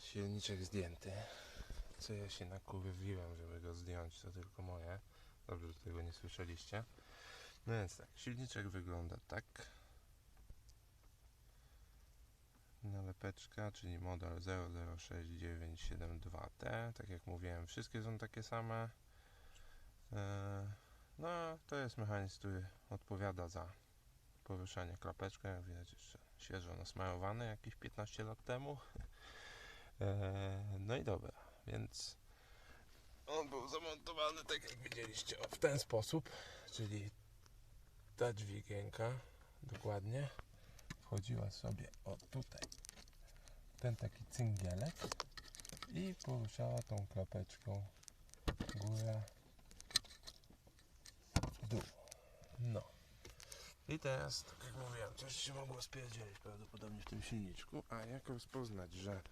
silniczek zdjęty. Co ja się nakurwiłem, żeby go zdjąć, to tylko moje. Dobrze, że tego nie słyszeliście. No więc tak, silniczek wygląda tak. Nalepeczka, czyli model 006972T. Tak jak mówiłem, wszystkie są takie same. Eee, No, to jest mechanizm, który odpowiada za poruszanie klapeczką. Jak widać, jeszcze świeżo nasmarowany, jakieś 15 lat temu. Eee, No i dobra, więc on był zamontowany tak jak widzieliście w ten sposób, czyli ta dźwigienka dokładnie wchodziła sobie o tutaj ten taki cyngielek i poruszała tą klapeczką góra dół. No. I teraz, tak jak mówiłem, coś się mogło spierdzielić prawdopodobnie w tym silniczku, a jak rozpoznać, że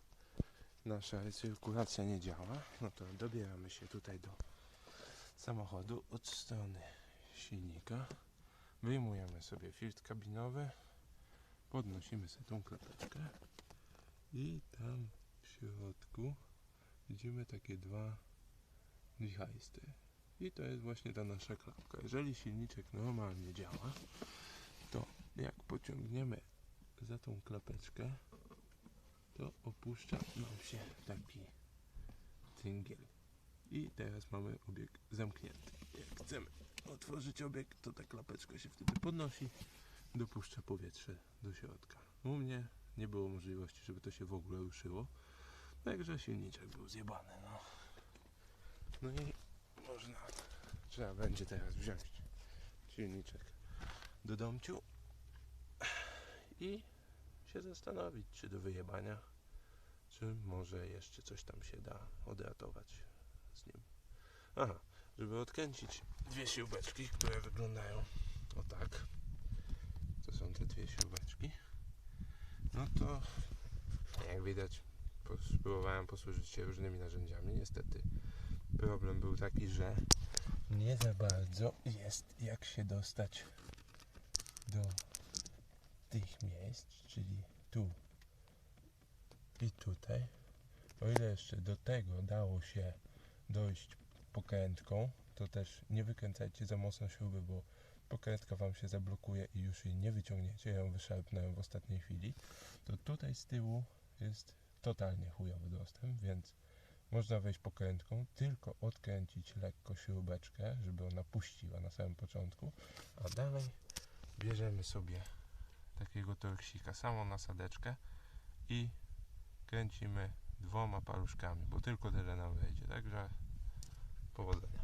nasza recyrkulacja nie działa, no to dobieramy się tutaj do samochodu od strony silnika. Wyjmujemy sobie filtr kabinowy, podnosimy sobie tą klapeczkę i tam w środku widzimy takie dwa wichajsty. I to jest właśnie ta nasza klapka. Jeżeli silniczek normalnie działa, to jak pociągniemy za tą klapeczkę, to opuszcza nam się taki cyngiel. I teraz mamy obieg zamknięty. Jak chcemy otworzyć obieg, to ta klapeczka się wtedy podnosi, dopuszcza powietrze do środka. U mnie nie było możliwości, żeby to się w ogóle ruszyło, także silniczek był zjebany. No, no i można, trzeba będzie teraz wziąć silniczek do domciu i się zastanowić, czy do wyjebania, czy może jeszcze coś tam się da odratować z nim. Aha, żeby odkręcić dwie śrubeczki, które wyglądają o tak. To są te dwie śrubeczki. No to jak widać pos- próbowałem posłużyć się różnymi narzędziami. Niestety problem był taki, że nie za bardzo jest jak się dostać do tych miejsc, czyli tu i tutaj. O ile jeszcze do tego dało się dojść pokrętką, to też nie wykręcajcie za mocno śruby, bo pokrętka Wam się zablokuje i już jej nie wyciągniecie. Ja ją wyszarpnąłem w ostatniej chwili. To tutaj z tyłu jest totalnie chujowy dostęp, więc można wejść pokrętką, tylko odkręcić lekko śrubeczkę, żeby ona puściła na samym początku, a dalej bierzemy sobie takiego torksika, samą nasadeczkę i kręcimy dwoma paluszkami, bo tylko tyle nam wejdzie. Także powodzenia.